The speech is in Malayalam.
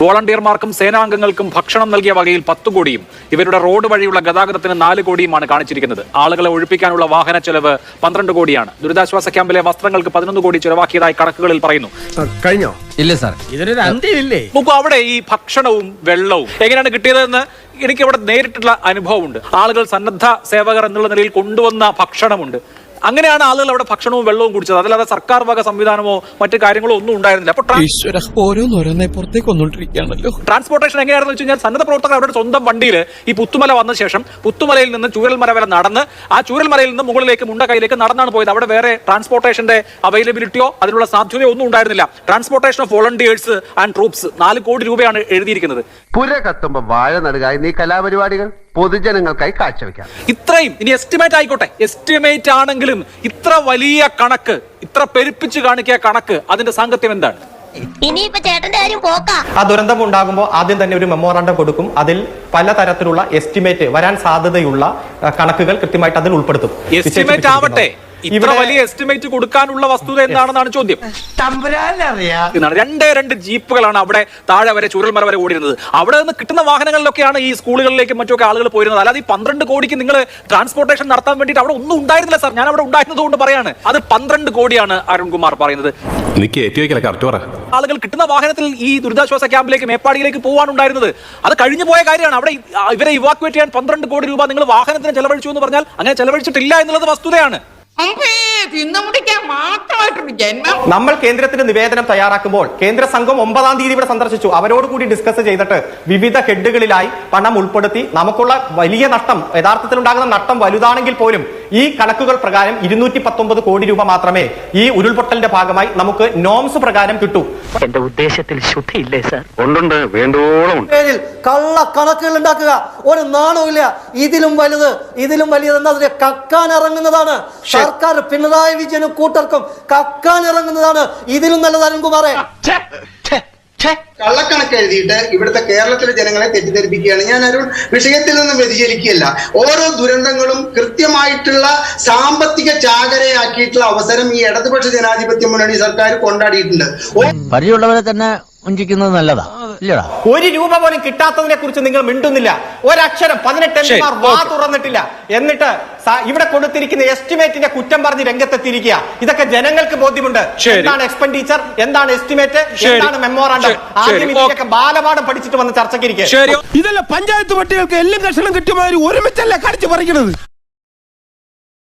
വോളണ്ടിയർമാർക്കും സേനാംഗങ്ങൾക്കും ഭക്ഷണം നൽകിയ വകയിൽ പത്ത് കോടിയും ഇവരുടെ റോഡ് വഴിയുള്ള ഗതാഗതത്തിന് നാല് കോടിയുമാണ് കാണിച്ചിരിക്കുന്നത്. ആളുകളെ ഒഴിപ്പിക്കാനുള്ള വാഹന ചെലവ് പന്ത്രണ്ട് കോടിയാണ്. ദുരിതാശ്വാസ ക്യാമ്പിലെ വസ്ത്രങ്ങൾക്ക് പതിനൊന്ന് കോടി ചെലവാക്കിയതായി കണക്കുകളിൽ പറയുന്നു. കഴിഞ്ഞോ? ഇല്ല സാർ. ഇതിനൊരു അന്ത്യമില്ലേ? നോക്കൂ അവിടെ ഈ ഭക്ഷണവും വെള്ളവും എങ്ങനെയാണ് കിട്ടിയതെന്ന് എനിക്ക് ഇവിടെ നേരിട്ടുള്ള അനുഭവമുണ്ട്. ആളുകൾ സന്നദ്ധ സേവകർ എന്നുള്ള നിലയിൽ കൊണ്ടുവന്ന ഭക്ഷണമുണ്ട്. അങ്ങനെയാണ് ആളുകൾ അവിടെ ഭക്ഷണവും വെള്ളവും കുടിച്ചത്. അതല്ലാതെ സർക്കാർ വക സംവിധാനമോ മറ്റു കാര്യങ്ങളോ ഒന്നും ഉണ്ടായിരുന്നില്ല. അപ്പൊ ട്രാ- ഈശ്വര ഓരോന്നോരോന്നായി ട്രാൻസ്പോർട്ടേഷൻ എങ്ങനെയാണെന്ന് വെച്ച് കഴിഞ്ഞാൽ സന്നദ്ധ പ്രവർത്തകർ അവരുടെ സ്വന്തം വണ്ടിയിൽ ഈ പുത്തുമല വന്ന ശേഷം പുത്തുമലയിൽ നിന്ന് ചൂരൽമല വരെ നടന്ന് ആ ചൂരൽമലയിൽ നിന്ന് മുകളിലേക്ക് മുണ്ടക്കൈയിലേക്ക് നടന്നാണ് പോയത്. അവിടെ വേറെ ട്രാൻസ്പോർട്ടേഷന്റെ അവൈലബിലിറ്റിയോ അതിനുള്ള സാധ്യതയോ ഒന്നും ഉണ്ടായിരുന്നില്ല. Transportation of volunteers and troops നാല് കോടി രൂപയാണ് എഴുതിയിരിക്കുന്നത്. പുര കത്തുമ്പോ വാഴ നടുക എന്നീ കലാപരിപാടികൾ പൊതുജനങ്ങൾക്കായി കാഴ്ചവെക്കാം. ഇത്രയും ഇനി എസ്റ്റിമേറ്റ് ആയിക്കോട്ടെ. എസ്റ്റിമേറ്റ് ആണെങ്കിലും ഇത്ര വലിയ കണക്ക് ഇത്ര പെരുപ്പിച്ചു കാണിക്കിയ കണക്ക് അതിന്റെ സാങ്കത്യം എന്താണ്? ഇനിയിപ്പോ ചേട്ടന്റെ കാര്യം പോക്കാ. ആ ദുരന്തം ഉണ്ടാകുമ്പോൾ ആദ്യം തന്നെ ഒരു മെമ്മോറാണ്ടം കൊടുക്കും. അതിൽ പലതരത്തിലുള്ള എസ്റ്റിമേറ്റ് വരാൻ സാധ്യതയുള്ള കണക്കുകൾ കൃത്യമായിട്ട് അതിൽ ഉൾപ്പെടുത്തും. എസ്റ്റിമേറ്റ് ആവട്ടെ. ഇത്ര വലിയ എസ്റ്റിമേറ്റ് കൊടുക്കാനുള്ള വസ്തുത എന്താണെന്നാണ് ചോദ്യം. രണ്ടേ രണ്ട് ജീപ്പുകളാണ് അവിടെ താഴെ വരെ ചുരൽമല വരെ ഓടിയിരുന്നത്. അവിടെ നിന്ന് കിട്ടുന്ന വാഹനങ്ങളിലൊക്കെയാണ് ഈ സ്കൂളുകളിലേക്കും മറ്റൊക്കെ ആളുകൾ പോയിരുന്നത്. അല്ലാതെ ഈ പന്ത്രണ്ട് കോടിക്ക് നിങ്ങൾ ട്രാൻസ്പോർട്ടേഷൻ നടത്താൻ വേണ്ടിയിട്ട് അവിടെ ഒന്നും ഉണ്ടായിരുന്നില്ല സാർ ഞാൻ അവിടെ ഉണ്ടായിരുന്നത് കൊണ്ട് പറയാണ്. അത് പന്ത്രണ്ട് കോടിയാണ് അരുൺകുമാർ പറയുന്നത്. ആളുകൾ കിട്ടുന്ന വാഹനത്തിൽ ഈ ദുരിതാശ്വാസ ക്യാമ്പിലേക്ക് മേപ്പാടിയിലേക്ക് പോകാനുണ്ടായിരുന്നത് അത് കഴിഞ്ഞു പോയ കാര്യമാണ്. അവിടെ ഇവരെ ഇവാക്യുവേറ്റ് ചെയ്യാൻ പന്ത്രണ്ട് കോടി രൂപ നിങ്ങൾ വാഹനത്തിന് ചെലവഴിച്ചു എന്ന് പറഞ്ഞാൽ അങ്ങനെ ചെലവഴിച്ചിട്ടില്ല എന്നുള്ളത് വസ്തുതയാണ്. നമ്മൾ കേന്ദ്രത്തിന് നിവേദനം തയ്യാറാക്കുമ്പോൾ കേന്ദ്ര സംഘം ഒമ്പതാം തീയതി ഇവിടെ സന്ദർശിച്ചു. അവരോട് കൂടി ഡിസ്കസ് ചെയ്തിട്ട് വിവിധ ഹെഡുകളിലായി പണം ഉൾപ്പെടുത്തി. നമുക്കുള്ള വലിയ നഷ്ടം യഥാർത്ഥത്തിൽ ഉണ്ടാകുന്ന നഷ്ടം വലുതാണെങ്കിൽ പോലും ഈ കണക്കുകൾ പ്രകാരം ഇരുന്നൂറ്റി പത്തൊമ്പത് കോടി രൂപ മാത്രമേ ഈ ഉരുൾപൊട്ടലിന്റെ ഭാഗമായി നമുക്ക് നോംസ് പ്രകാരം കിട്ടൂ. എന്റെ ഉദ്ദേശത്തിൽ ശുദ്ധിയില്ലേ സാർ? ഉണ്ടുണ്ട് വേണ്ടോളം പേരിൽ കള്ള കണക്കുകൾ ഉണ്ടാക്കുക. ഒരു നാണവുമില്ല ഇതിലും വലുത് ഇതിലും വലിയത് എന്നതിനെ കക്കാൻ ഇറങ്ങുന്നതാണ്. സർക്കാർ പിണറായി വിജയനും കൂട്ടർക്കും കക്കാൻ ഇറങ്ങുന്നതാണ്. ഇതിലും നല്ലത് അരുൺകുമാറെ കള്ളക്കണക്ക് എഴുതിയിട്ട് ഇവിടുത്തെ കേരളത്തിലെ ജനങ്ങളെ തെറ്റിദ്ധരിപ്പിക്കുകയാണ്. ഞാൻ അരുൺ വിഷയത്തിൽ നിന്ന് വ്യതിചലിക്കുകയല്ല. ഓരോ ദുരന്തങ്ങളും കൃത്യമായിട്ടുള്ള സാമ്പത്തിക ചാകരയാക്കിയിട്ടുള്ള അവസരം ഈ ഇടതുപക്ഷ ജനാധിപത്യ മുന്നണി സർക്കാർ കൊണ്ടാടിയിട്ടുണ്ട്. പരിചയമുള്ളവരെ തന്നെ വഞ്ചിക്കുന്നത് നല്ലതാ. ഇല്ലടാ. ഒരു രൂപ പോലും കിട്ടാത്തതിനെ കുറിച്ച് നിങ്ങൾ മിണ്ടുന്നില്ല. ഒരക്ഷരം പതിനെട്ട് വാ തുറന്നിട്ടില്ല. എന്നിട്ട് ഇവിടെ കൊടുത്തിരിക്കുന്ന എസ്റ്റിമേറ്റിന്റെ കുറ്റം പറഞ്ഞ് രംഗത്തെത്തിയിരിക്കുക. ഇതൊക്കെ ജനങ്ങൾക്ക് ബോധ്യമുണ്ട്. എന്താണ് എക്സ്പെൻഡിച്ചർ? എന്താണ് എസ്റ്റിമേറ്റ്? എന്താണ് മെമ്മോറാണ്ടം? ആദ്യം ഇതിനൊക്കെ ബാലപാഠം പഠിച്ചിട്ട് വന്ന് ചർച്ചയ്ക്ക് ഇരിക്കുക. ഇതെല്ലാം പഞ്ചായത്ത് പട്ടികൾക്ക് എല്ലാം കഷണം കിട്ടിയ ഒരുമിച്ചല്ല കടിച്ചു പറിക്കണത്?